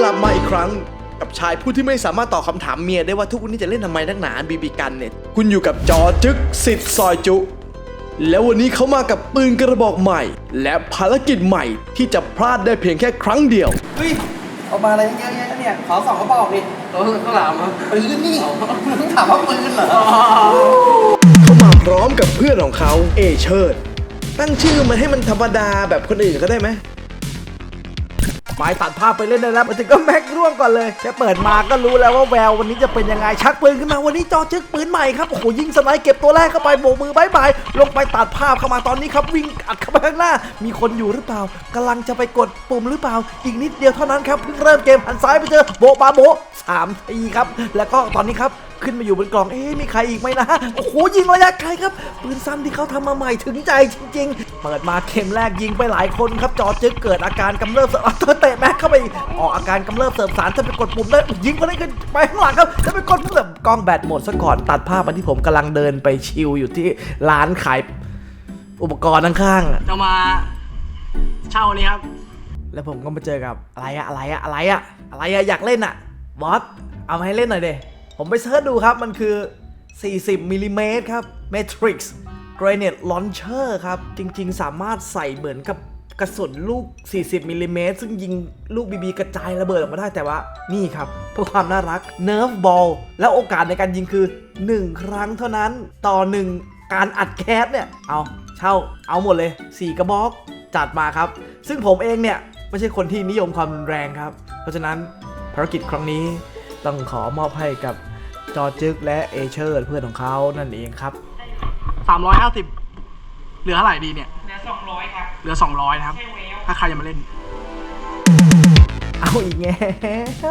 กลับมาอีกครั้งกับชายผู้ที่ไม่สามารถตอบคำถามเมียได้ว่าทุกวันนี้จะเล่นทำไมนักหนาบีบีกันเนี่ย คุณอยู่กับจอจึกสิทธิ์ซอยจุ แล้ววันนี้เขามากับปืนกระบอกใหม่ และภารกิจใหม่ที่จะพลาดได้เพียงแค่ครั้งเดียว เฮ้ยเอามาอะไรเยอะแยะเนี่ย ขอสองกระบอกดิเขาเขาหลามครับปืนนี่ต้องถามว่าปืนเหรอเขามาพร้อมกับเพื่อนของเขาเอเชิด ตั้งชื่อมันให้มันธรรมดาแบบคนอื่นก็ได้ไหม หมายตัดภาพไปเล่นได้แล้วมาถึงก็แม็กร่วงก่อนเลยแค่เปิดมาก็รู้แล้วว่าแวววันนี้จะเป็นยังไงชักปืนขึ้นมาวันนี้จอจึกปืนใหม่ครับโอ้โหยิงสไนเก็บตัวแรกเข้าไปโบกมือบายบายลงไปตัดภาพเข้ามาตอนนี้ครับวิ่งอัดเข้าไปข้างหน้า มีคนอยู่หรือเปล่ากำลังจะไปกดปุ่มหรือเปล่า อีกนิดเดียวเท่านั้นครับเพิ่งเริ่มเกมหันซ้ายไปเจอโบะบาโบสามทีครับ แล้วก็ตอนนี้ครับขึ้นมาอยู่บนกล่อง เอ๊ะมีใครอีกไหมนะ โอ้โหยิงระยะไกลครับ ปืนสั้นที่เขาทำมาใหม่ถึงใจจริง เปิดมาเข็มแรกยิงไปหลายคนครับจอจึกเกิดอาการกำเริบเสร์ฟเตะแม็กเข้าไปอีกออกอาการกำเริบเสริมสารจะไปกดปุ่มได้ยิงคนนี้ขึ้นไปข้างหลังครับจะไปกดปุ่มแบบกล้องแบตหมดซะก่อนตัดภาพมาที่ผมกำลังเดินไปชิลอยู่ที่ร้านขายอุปกรณ์ข้างๆอะจะมาเช่านี่ครับ แล้วผมก็มาเจอกับอะไรอะอะไรอะอะไรอะอะไรอะอยากเล่นอะบอสเอามาให้เล่นหน่อยเดผมไปเสิร์ชดูครับมันคือ 40มิลลิเมตรครับ Matrix Grenade Launcher ครับ จริงๆ สามารถใส่เหมือนกับกระสุนลูก 40มิลลิเมตรซึ่งยิงลูกบีบีกระจายระเบิดออกมาได้แต่ว่า นี่ครับเพื่อความน่ารัก Nerf Ball แล้วโอกาสในการยิงคือ 1 ครั้งเท่านั้นต่อ 1 การอัดแคสเนี่ย เอาเช่าเอาหมดเลย 4 กระบอกจัดมาครับ ซึ่งผมเองเนี่ย ไม่ใช่คนที่นิยมความแรงครับ เพราะฉะนั้นภารกิจครั้งนี้ต้องขอมอบให้กับจอจึกและเอเชอร์เพื่อนของเขานั่นเองครับ 350เหลือเท่าไหร่ดีเนี่ย เหลือสองร้อยครับ เหลือ200นะครับ ใช่แล้วถ้าใครจะมาเล่น เอาอีกแล้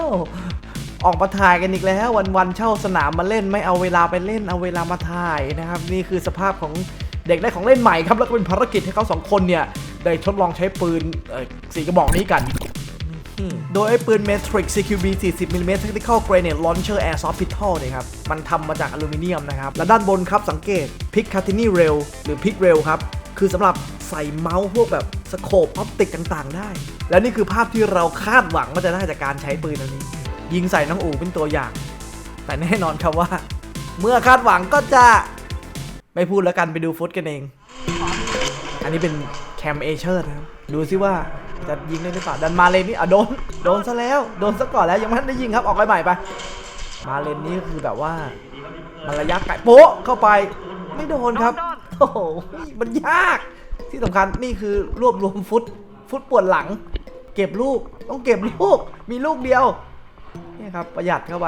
วออกมาถ่ายกันอีกแล้ว วันๆเช่าสนามมาเล่นไม่เอาเวลาไปเล่นเอาเวลามาถ่ายนะครับ นี่คือสภาพของเด็กได้ของเล่นใหม่ครับ แล้วก็เป็นภารกิจให้เขาสองคนเนี่ย ได้ทดลองใช้ปืนเอ่อสีกระบอกนี้กัน โดยไอ้ปืน Matrix CQB 40 mm Tactical Grenade Launcher Airsoft Pistol เนี่ยครับ มันทำมาจากอลูมิเนียมนะครับ และด้านบนครับสังเกต Pic c a t i n i Rail หรือ Pic Rail ครับ คือสำหรับใส่เมาส์พวกแบบสโคปออปติกต่างๆ ได้ และนี่คือภาพที่เราคาดหวังว่าจะได้จากการใช้ปืนอันนี้ ยิงใส่น้องอูเป็นตัวอย่าง แต่แน่นอนครับว่า เมื่อคาดหวังก็จะไม่พูดแล้วกันไปดูฟุตกันเอง อันนี้เป็น แคมเอเชอร์นะครับดูซิว่าจะยิงได้หรือเปล่าดันมาเลนนี่อะโดนโดนซะแล้วโดนซะก่อนแล้วยังไม่ทันได้ยิงครับออกไปใหม่ไปมาเลนนี่คือแบบว่ามันระยะไกลโป๊ะเข้าไปไม่โดนครับโอ้โหมันยากที่สำคัญนี่คือรวบรวมฟุตฟุตปวดหลัง เก็บลูกต้องเก็บลูกมีลูกเดียวนี่ครับประหยัดเข้าไป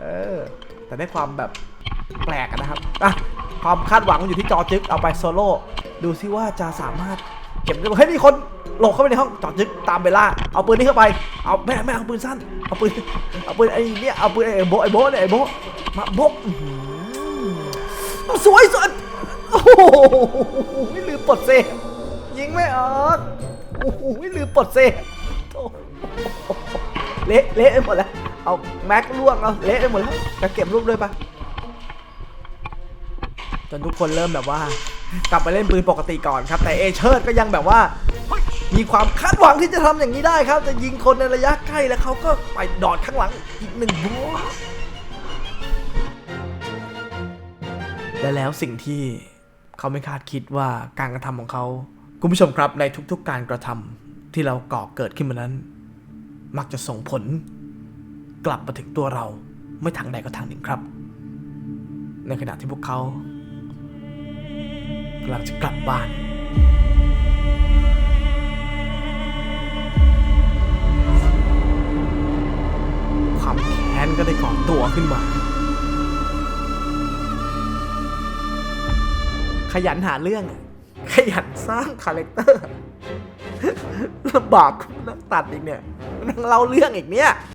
เออแต่ได้ความแบบแปลกนะครับอะความคาดหวังอยู่ที่จอจึกเอาไปโซโล่ดูซิว่าจะสามารถ เก็บได้ไหมเฮ้ยมีคนหลบเข้าไปในห้องจอจึกตามเวลาเอาปืนนี้เข้าไปเอาไม่ไม่เอาปืนสั้นเอาปืนเอาปืนไอ้เนี่ยเอาปืนไอ้โบไอ้โบเนี่ยไอ้โบมาโบสวยสวยโอ้โหไม่ลืมปลดเซยิงไม่ออกโอ้โหไม่ลืมปลดเซเละเละไปหมดแล้วเอาแม็กล่วงเอาเละไปหมดแล้วจะเก็บรูปด้วยปะจนทุกคนเริ่มแบบว่า กลับไปเล่นปืนปกติก่อนครับ แต่เอเชิร์ดก็ยังแบบว่า มีความคาดหวังที่จะทำอย่างนี้ได้ครับ จะยิงคนในระยะใกล้แล้วเขาก็ไปดอดข้างหลังอีกหนึ่งบัวและแล้วสิ่งที่เขาไม่คาดคิดว่าการกระทำของเขาคุณผู้ชมครับในทุกๆการกระทำที่เราก่อเกิดขึ้นมานั้น มักจะส่งผล กลับมาถึงตัวเราไม่ทางใดก็ทางหนึ่งครับ ในขณะที่พวกเขา กำลังจะกลับบ้าน ความแค้นก็ได้ก่อตัวขึ้นมา ขยันหาเรื่อง ขยันสร้างคาแรคเตอร์ลำบากนักตัดอีกเนี่ยนั่งเล่าเรื่องอีกเนี่ย